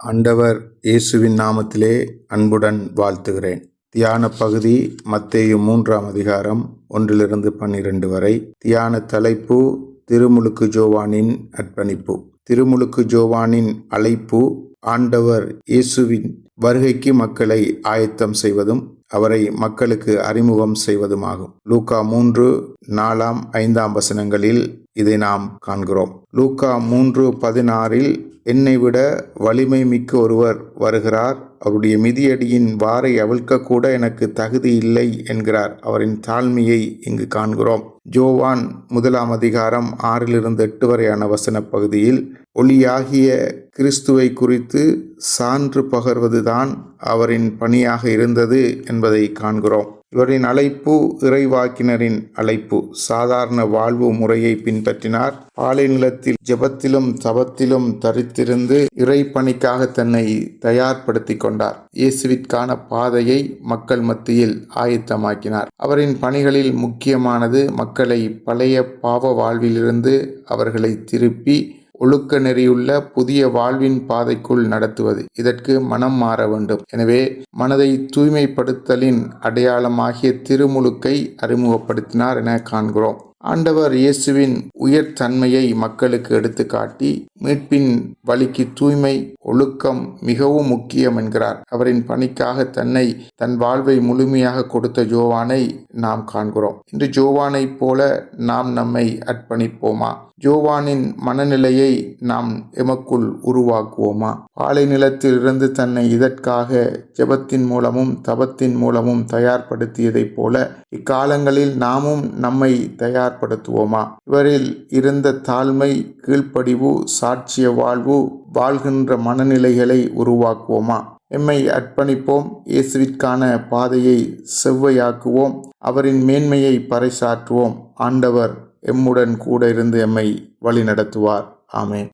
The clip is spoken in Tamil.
ஆண்டவர் இயேசுவின் நாமத்திலே அன்புடன் வாழ்த்துகிறேன். தியான பகுதி மத்தேயு மூன்றாம் அதிகாரம் ஒன்றிலிருந்து பன்னிரண்டு வரை. தியான தலைப்பு திருமுழுக்கு ஜோவானின் அர்ப்பணிப்பு. திருமுழுக்கு ஜோவானின் அழைப்பு ஆண்டவர் இயேசுவின் வருகைக்கு மக்களை ஆயத்தம் செய்வதும் அவரை மக்களுக்கு அறிமுகம் செய்வதுமாகும். லூக்கா மூன்று நாலாம் ஐந்தாம் வசனங்களில் இதை நாம் காண்கிறோம். லூக்கா மூன்று பதினாறில் என்னை விட வலிமை மிக்க ஒருவர் வருகிறார். அவருடைய மிதியடியின் வாரை அவிழ்க்க கூட எனக்கு தகுதி இல்லை என்கிறார். அவரின் தாழ்மையை இங்கு காண்கிறோம். ஜோவான் முதலாம் அதிகாரம் ஆறிலிருந்து எட்டு வரையான வசன பகுதியில் ஒளியாகிய கிறிஸ்துவை குறித்து சான்று பகர்வதுதான் அவரின் பணியாக இருந்தது என்பதை காண்கிறோம். இவரின் அழைப்பு இறைவாக்கினரின் அழைப்பு. சாதாரண வாழ்வு முறையை பின்பற்றினார். பாலை நிலத்தில் ஜெபத்திலும் தபத்திலும் தரித்திருந்து இறை பணிக்காக தன்னை தயார்படுத்தி கொண்டார். இயேசுவிற்கான பாதையை மக்கள் மத்தியில் ஆயத்தமாக்கினார். அவரின் பணிகளில் முக்கியமானது மக்களை பழைய பாவ வாழ்விலிருந்து அவர்களை திருப்பி ஒழுக்க நெறியுள்ள புதிய வாழ்வின் பாதைக்குள் நடத்துவது. இதற்கு மனம் மாற வேண்டும். எனவே மனதை தூய்மைப்படுத்தலின் அடையாளமாகிய திருமுழுக்கை அறிமுகப்படுத்தினார் என காண்கிறோம். ஆண்டவர் இயேசுவின் உயர் தன்மையை மக்களுக்கு எடுத்துக்காட்டி மீட்பின் வழிக்கு தூய்மை ஒழுக்கம் மிகவும் முக்கியம் என்கிறார். அவரின் பணிக்காக தன்னை தன் வாழ்வை முழுமையாக கொடுத்த ஜோவானை நாம் காண்கிறோம். இன்று ஜோவானை போல நாம் நம்மை அர்ப்பணிப்போமா? ஜோவானின் மனநிலையை நாம் எமக்குள் உருவாக்குவோமா? பாலை நிலத்திலிருந்து தன்னை இதற்காக ஜெபத்தின் மூலமும் தபத்தின் மூலமும் தயார்படுத்தியதைப் போல இக்காலங்களில் நாமும் நம்மை தயார் தயார்படுத்துவோமா இவரில் இருந்த தாழ்மை கீழ்ப்படிவு சாட்சிய வாழ்வு வாழ்கின்ற மனநிலைகளை உருவாக்குவோமா? எம்மை அர்ப்பணிப்போம். இயேசுவிற்கான பாதையை செவ்வையாக்குவோம். அவரின் மேன்மையை பறைசாற்றுவோம். ஆண்டவர் எம்முடன் கூட இருந்து எம்மை வழிநடத்துவார். ஆமே ஆமேன்.